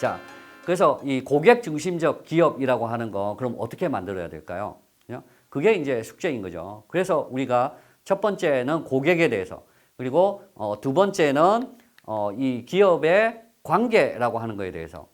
자, 그래서 이 고객 중심적 기업이라고 하는 거 그럼 어떻게 만들어야 될까요? 그게 이제 숙제인 거죠. 그래서 우리가 첫 번째는 고객에 대해서 그리고 어, 두 번째는 어, 이 기업의 관계라고 하는 거에 대해서?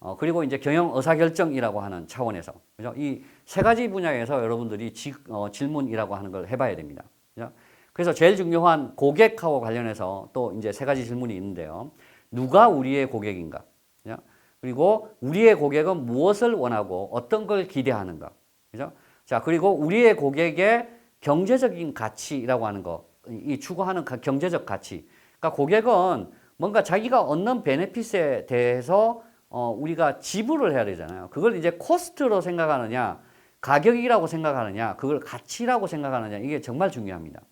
어, 그리고 이제 경영 의사결정이라고 하는 차원에서 그죠? 이 세 가지 분야에서 여러분들이 지, 어, 질문이라고 하는 걸 해봐야 됩니다. 그죠? 그래서 제일 중요한 고객하고 관련해서 또 이제 세 가지 질문이 있는데요. 누가 우리의 고객인가? 그죠? 그리고 우리의 고객은 무엇을 원하고 어떤 걸 기대하는가? 그죠? 자, 그리고 우리의 고객의 경제적인 가치라고 하는 거, 이 추구하는 가- 경제적 가치. 그러니까 고객은 뭔가 자기가 얻는 베네핏에 대해서 어, 우리가 지불을 해야 되잖아요. 그걸 이제 코스트로 생각하느냐, 가격이라고 생각하느냐, 그걸 가치라고 생각하느냐, 이게 정말 중요합니다.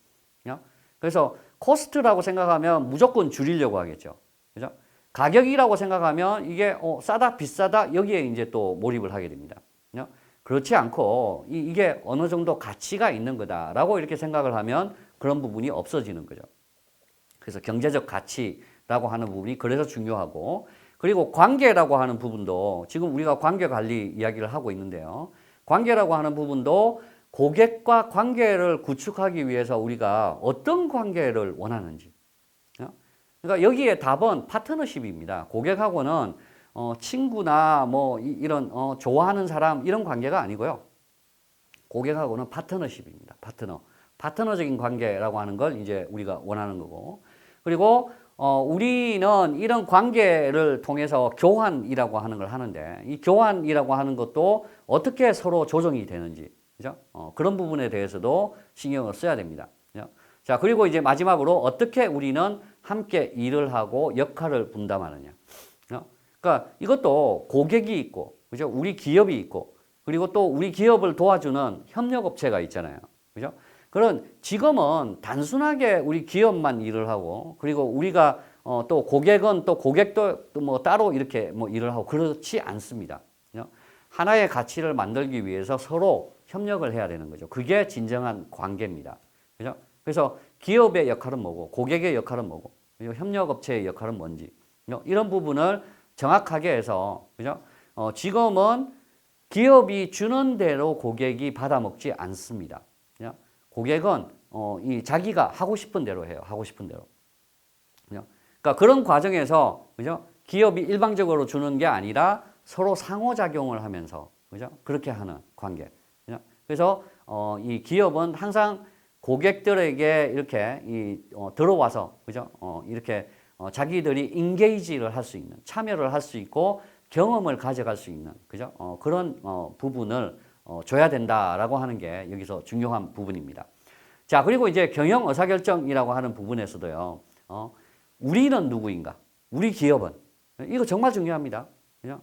그죠? 그래서 코스트라고 생각하면 무조건 줄이려고 하겠죠. 그죠? 가격이라고 생각하면 이게 어, 싸다 비싸다 여기에 이제 또 몰입을 하게 됩니다. 그죠? 그렇지 않고 이, 이게 어느 정도 가치가 있는 거다라고 이렇게 생각을 하면 그런 부분이 없어지는 거죠. 그래서 경제적 가치라고 하는 부분이 그래서 중요하고 그리고 관계라고 하는 부분도 지금 우리가 관계 관리 이야기를 하고 있는데요. 관계라고 하는 부분도 고객과 관계를 구축하기 위해서 우리가 어떤 관계를 원하는지 그러니까 여기에 답은 파트너십입니다. 고객하고는 어, 친구나 뭐 이, 런 어, 좋아하는 사람 이런 관계가 아니고요. 고객하고는 파트너십입니다. 파트너. 파트너적인 관계라고 하는 걸 이제 우리가 원하는 거고. 그리고 어, 우리는 이런 관계를 통해서 교환이라고 하는 걸 하는데 이 교환이라고 하는 것도 어떻게 서로 조정이 되는지 그죠? 어, 그런 부분에 대해서도 신경을 써야 됩니다. 그죠? 자, 그리고 이제 마지막으로 어떻게 우리는 함께 일을 하고 역할을 분담하느냐. 어? 그러니까 이것도 고객이 있고, 그죠? 우리 기업이 있고, 그리고 또 우리 기업을 도와주는 협력업체가 있잖아요. 그죠? 그런 지금은 단순하게 우리 기업만 일을 하고, 그리고 우리가 어, 또 고객은 또 고객도 또 뭐 따로 이렇게 뭐 일을 하고 그렇지 않습니다. 그죠? 하나의 가치를 만들기 위해서 서로 협력을 해야 되는 거죠. 그게 진정한 관계입니다. 그죠? 그래서 기업의 역할은 뭐고, 고객의 역할은 뭐고? 협력업체의 역할은 뭔지, 그죠? 이런 부분을 정확하게 해서, 그죠? 어, 지금은 기업이 주는 대로 고객이 받아먹지 않습니다. 고객은 어, 이 자기가 하고 싶은 대로 해요. 하고 싶은 대로. 그죠? 그러니까 그런 과정에서 그죠? 기업이 일방적으로 주는 게 아니라 서로 상호작용을 하면서 그죠? 그렇게 하는 관계. 그죠? 그래서 어, 이 기업은 항상 고객들에게 이렇게 이 어, 들어와서 그죠? 어, 이렇게 어, 자기들이 인게이지를 할 수 있는 참여를 할 수 있고 경험을 가져갈 수 있는 그죠? 어, 그런 어, 부분을 어, 줘야 된다라고 하는 게 여기서 중요한 부분입니다. 자 그리고 이제 경영 의사결정이라고 하는 부분에서도요. 어, 우리는 누구인가? 우리 기업은 이거 정말 중요합니다. 그죠?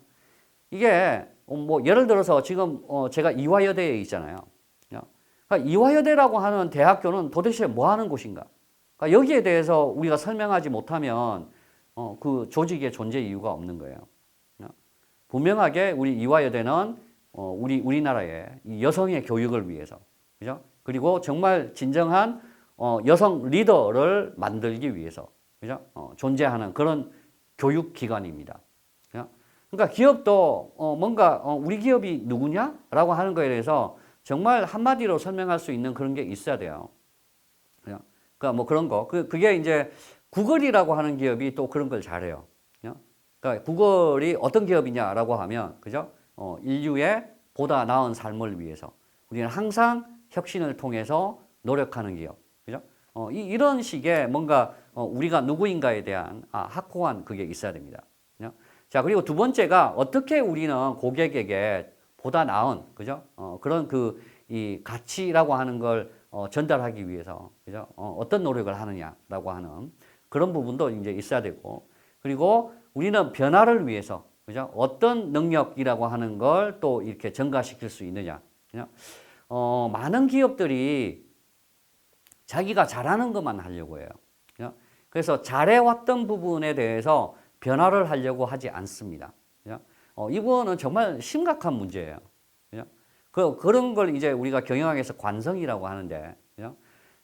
이게 어, 뭐 예를 들어서 지금 어, 제가 이화여대에 있잖아요. 그러니까 이화여대라고 하는 대학교는 도대체 뭐 하는 곳인가? 그러니까 여기에 대해서 우리가 설명하지 못하면 어, 그 조직의 존재 이유가 없는 거예요. 분명하게 우리 이화여대는 어, 우리 우리나라의 이 여성의 교육을 위해서, 그죠? 그리고 정말 진정한 어, 여성 리더를 만들기 위해서, 그죠? 어, 존재하는 그런 교육 기관입니다. 그러니까 기업도 어, 뭔가 어, 우리 기업이 누구냐라고 하는 거에 대해서 정말 한마디로 설명할 수 있는 그런 게 있어야 돼요. 그죠? 그러니까 뭐 그런 거. 그 그게 이제 구글이라고 하는 기업이 또 그런 걸 잘해요. 그죠? 그러니까 구글이 어떤 기업이냐라고 하면 그죠? 어, 인류의 보다 나은 삶을 위해서 우리는 항상 혁신을 통해서 노력하는 기업. 그죠? 어, 이, 이런 식의 뭔가 어, 우리가 누구인가에 대한 아, 확고한 그게 있어야 됩니다. 그죠? 자, 그리고 두 번째가 어떻게 우리는 고객에게 보다 나은, 그죠? 어, 그런 그, 이 가치라고 하는 걸 어, 전달하기 위해서, 그죠? 어, 어떤 노력을 하느냐라고 하는 그런 부분도 이제 있어야 되고, 그리고 우리는 변화를 위해서, 그죠? 어떤 능력이라고 하는 걸 또 이렇게 증가시킬 수 있느냐, 그죠? 어, 많은 기업들이 자기가 잘하는 것만 하려고 해요. 그죠? 그래서 잘해왔던 부분에 대해서 변화를 하려고 하지 않습니다. 그죠? 어, 이거는 정말 심각한 문제예요. 그죠? 그 그런 걸 이제 우리가 경영학에서 관성이라고 하는데 그죠?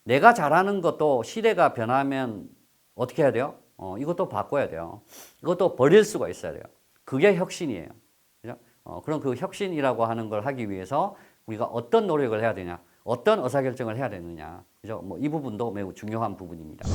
내가 잘하는 것도 시대가 변하면 어떻게 해야 돼요? 어, 이것도 바꿔야 돼요. 이것도 버릴 수가 있어야 돼요. 그게 혁신이에요. 그죠? 어, 그럼 그 혁신이라고 하는 걸 하기 위해서 우리가 어떤 노력을 해야 되냐, 어떤 의사결정을 해야 되느냐, 그죠? 뭐 이 부분도 매우 중요한 부분입니다.